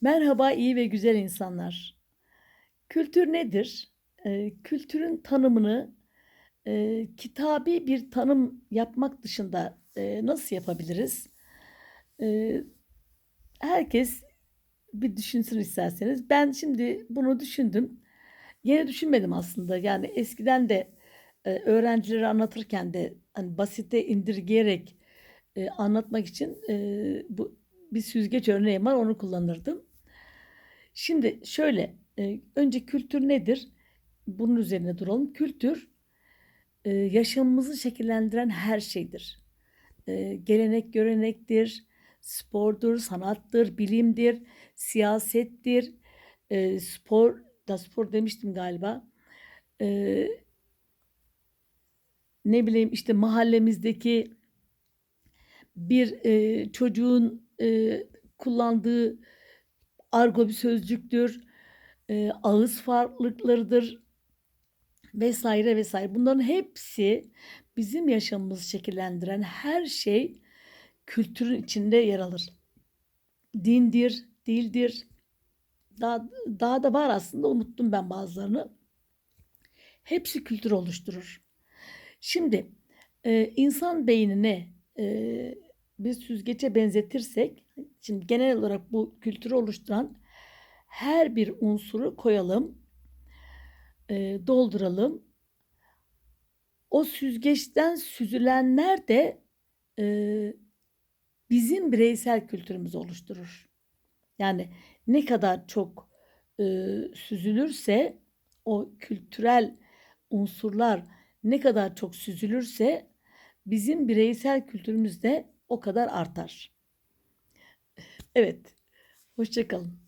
Merhaba iyi ve güzel insanlar. Kültür nedir? Eee, kültürün tanımını, eee, kitabi bir tanım yapmak dışında, eee, nasıl yapabiliriz? Eee, herkes bir düşünsün isterseniz. Ben şimdi bunu düşündüm. Yeni düşünmedim aslında. Yani eskiden de, eee, öğrencilere anlatırken de, hani, basite indirgeyerek, eee, anlatmak için, eee, bu bir süzgeç örneğim var, onu kullanırdım. Şimdi şöyle, eee, önce kültür nedir? Bunun üzerine duralım. Kültür, eee, yaşamımızı şekillendiren her şeydir. Eee, gelenek, görenektir, spordur, sanattır, bilimdir, siyasettir, spor da spor demiştim galiba. Ne bileyim, işte, mahallemizdeki bir, çocuğun, kullandığı argo bir sözcüktür, eee, ağız farklılıklarıdır vs. vs. Bunların hepsi bizim yaşamımızı şekillendiren her şey kültürün içinde yer alır. Dindir, dildir, daha daha da var aslında unuttum ben bazılarını. Hepsi kültür oluşturur. Şimdi, eee, insan beynine, eee, bir süzgece benzetirsek, şimdi genel olarak bu kültürü oluşturan her bir unsuru koyalım, eee, dolduralım. O süzgeçten süzülenler de, eee, bizim bireysel kültürümüzü oluşturur. Yani ne kadar çok, eee, süzülürse o kültürel unsurlar ne kadar çok süzülürse bizim bireysel kültürümüz de o kadar artar. Evet, hoşça kalın.